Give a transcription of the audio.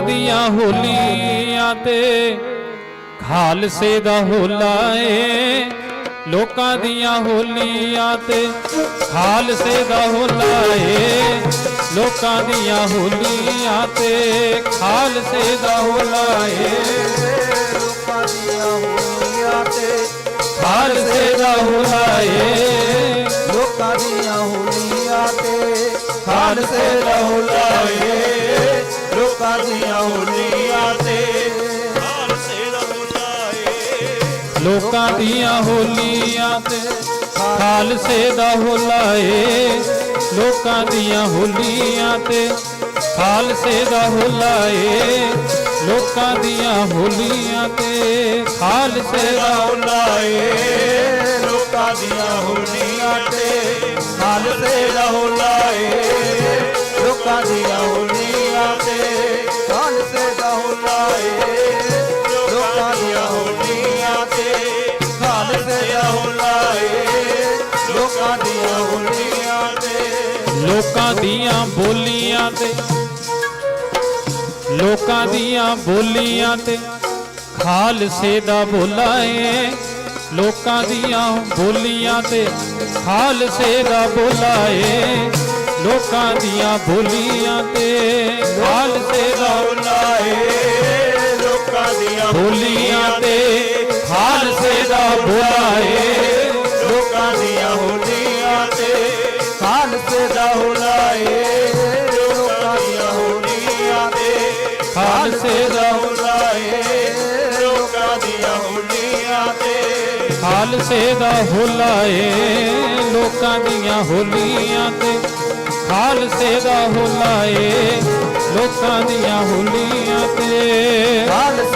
ਦੀਆਂ ਹੋਲੀਆਂ ਤੇ ਖਾਲਸੇ ਦਾ ਹੋਲਾ ਏ। ਲੋਕਾਂ ਦੀਆਂ ਹੋਲੀਆਂ ਤੇ ਖਾਲਸੇ ਦਾ ਹੋਲਾ ਏ। ਲੋਕਾਂ ਦੀਆਂ ਹੋਲੀਆਂ ਤੇ ਖਾਲਸੇ ਦਾ ਹੋਲਾ ਏ। ਲੋਕਾਂ ਦੀਆਂ ਹੋਲੀਆਂ ਤੇ ਖਾਲਸੇ ਦਾ ਹੋਲਾ ਏ। ਲੋਕਾਂ ਦੀਆਂ ਹੋਲੀਆਂ ਤੇ ਖਾਲਸੇ ਦਾ ਹੋਲਾ ਦੀਆਂ ਹੋਲੀਆਂ ਤੇ ਲੋਕਾਂ ਦੀਆਂ ਹੋਲੀਆਂ ਤੇ ਖਾਲਸੇ ਦਾ ਹੋਲਾ ਏ। ਲੋਕਾਂ ਦੀਆਂ ਹੋਲੀਆਂ ਤੇ ਖਾਲਸੇ ਦਾ ਹੋਲਾ ਏ। ਲੋਕਾਂ ਦੀਆਂ ਹੋਲੀਆਂ ਤੇ ਖਾਲਸੇ ਦਾ ਹੋਲਾ ਏ। ਲੋਕਾਂ ਦੀਆਂ ਹੋਲੀਆਂ ਤੇ ਖਾਲਸੇ ਦਾ ਹੋਲਾ ਏ। ਲੋਕਾਂ ਦੀਆਂ ਲੋਕਾਂ ਦੀਆਂ ਬੋਲੀਆਂ ਤੇ। ਲੋਕਾਂ ਦੀਆਂ ਬੋਲੀਆਂ ਤੇ। ਖਾਲਸੇ ਦਾ ਬੋਲਾ ਏ, ਲੋਕਾਂ ਦੀਆਂ ਬੋਲੀਆਂ ਤੇ। ਖਾਲਸੇ ਦਾ ਬੋਲਾ ਏ, ਲੋਕਾਂ ਦੀਆਂ ਬੋਲੀਆਂ ਤੇ। ਖਾਲਸੇ ਦਾ ਹੋਲਾ ਏ, ਲੋਕਾਂ ਦੀਆਂ ਬੋਲੀਆਂ ਤੇ। ਦਾ ਬੁਲਾਏ ਲੋਕਾਂ ਦੀਆਂ ਹੋਲੀਆਂ ਤੇ ਖਾਲਸੇ ਦਾ ਹੁਲਾਏ ਲੋਕਾਂ ਦੀਆਂ ਹੋਲੀਆਂ ਤੇ ਖਾਲਸੇ ਦਾ ਹੋਲਾ ਲੋਕਾਂ ਦੀਆਂ ਹੋਲੀਆਂ ਤੇ ਖਾਲਸੇ ਦਾ ਹੁਲਾਏ ਲੋਕਾਂ ਦੀਆਂ ਹੋਲੀਆਂ ਤੇ ਖਾਲਸੇ ਦਾ ਹੁਲਾਏ ਲੋਕਾਂ ਦੀਆਂ ਹੋਲੀਆਂ ਤੇ ਖਾਲਸੇ